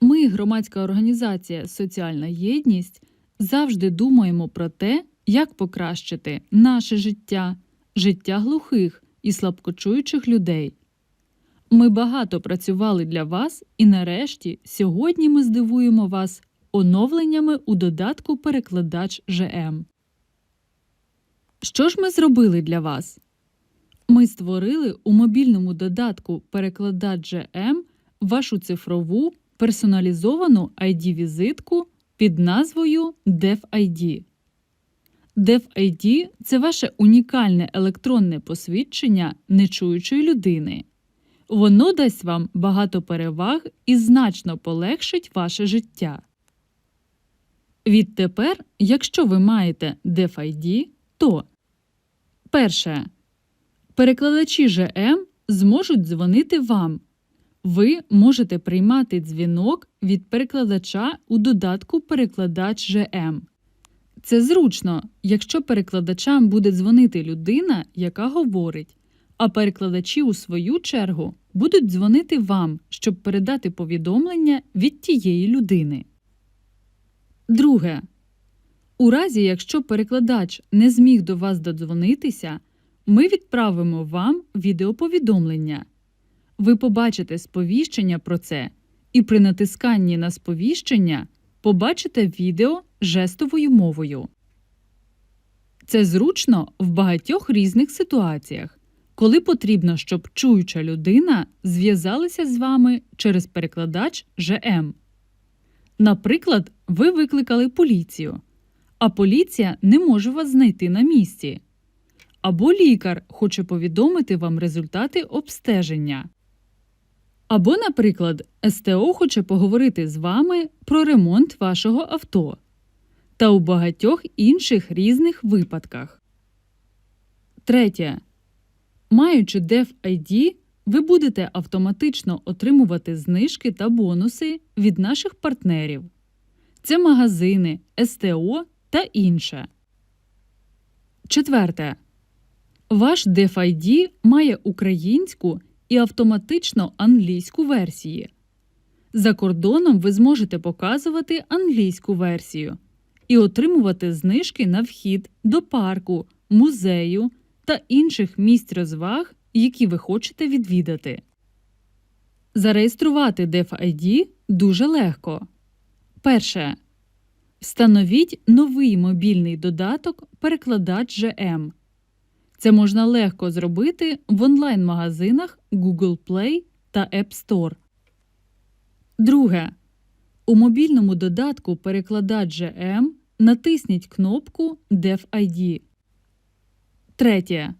Ми, громадська організація Соціальна єдність, завжди думаємо про те, як покращити наше життя, життя глухих і слабкочуючих людей. Ми багато працювали для вас, і нарешті сьогодні ми здивуємо вас оновленнями у додатку Перекладач ЖМ. Що ж ми зробили для вас? Ми створили у мобільному додатку Перекладач ЖМ вашу цифрову персоналізовану ID-візитку під назвою DevID. DevID – це ваше унікальне електронне посвідчення нечуючої людини. Воно дасть вам багато переваг і значно полегшить ваше життя. Відтепер, якщо ви маєте DevID, то перше. Перекладачі ЖМ зможуть дзвонити вам. Ви можете приймати дзвінок від перекладача у додатку Перекладач ЖМ. Це зручно, якщо перекладачам буде дзвонити людина, яка говорить, а перекладачі, у свою чергу, будуть дзвонити вам, щоб передати повідомлення від тієї людини. Друге. У разі, якщо перекладач не зміг до вас додзвонитися, ми відправимо вам відеоповідомлення. Ви побачите сповіщення про це, і при натисканні на сповіщення побачите відео жестовою мовою. Це зручно в багатьох різних ситуаціях, коли потрібно, щоб чуюча людина зв'язалася з вами через перекладач ЖМ. Наприклад, ви викликали поліцію, а поліція не може вас знайти на місці. Або лікар хоче повідомити вам результати обстеження. Або, наприклад, СТО хоче поговорити з вами про ремонт вашого авто та у багатьох інших різних випадках. Третє. Маючи DevID, ви будете автоматично отримувати знижки та бонуси від наших партнерів. Це магазини, СТО та інше. Четверте. Ваш DevID має українську і автоматично англійську версії. За кордоном ви зможете показувати англійську версію і отримувати знижки на вхід до парку, музею та інших місць розваг, які ви хочете відвідати. Зареєструвати DevID дуже легко. Перше. Встановіть новий мобільний додаток Перекладач ЖМ. Це можна легко зробити в онлайн-магазинах Google Play та App Store. Друге. У мобільному додатку Перекладач ЖМ натисніть кнопку DevID. Третє.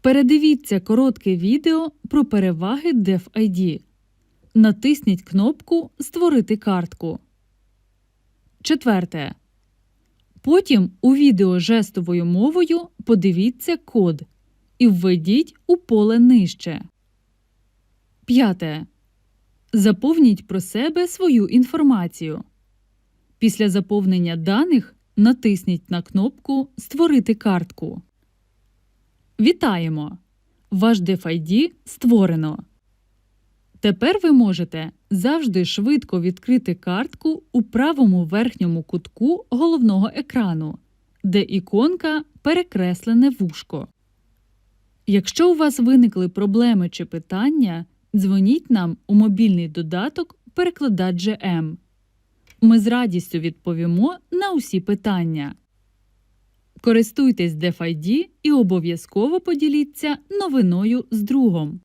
Передивіться коротке відео про переваги DevID. Натисніть кнопку Створити картку. Четверте. Потім у відео жестовою мовою подивіться код і введіть у поле нижче. П'яте. Заповніть про себе свою інформацію. Після заповнення даних натисніть на кнопку Створити картку. Вітаємо! Ваш DFID створено. Тепер ви можете завжди швидко відкрити картку у правому верхньому кутку головного екрану, де іконка Перекреслене вушко. Якщо у вас виникли проблеми чи питання, дзвоніть нам у мобільний додаток Перекладач GM. Ми з радістю відповімо на усі питання. Користуйтесь DFID і обов'язково поділіться новиною з другом.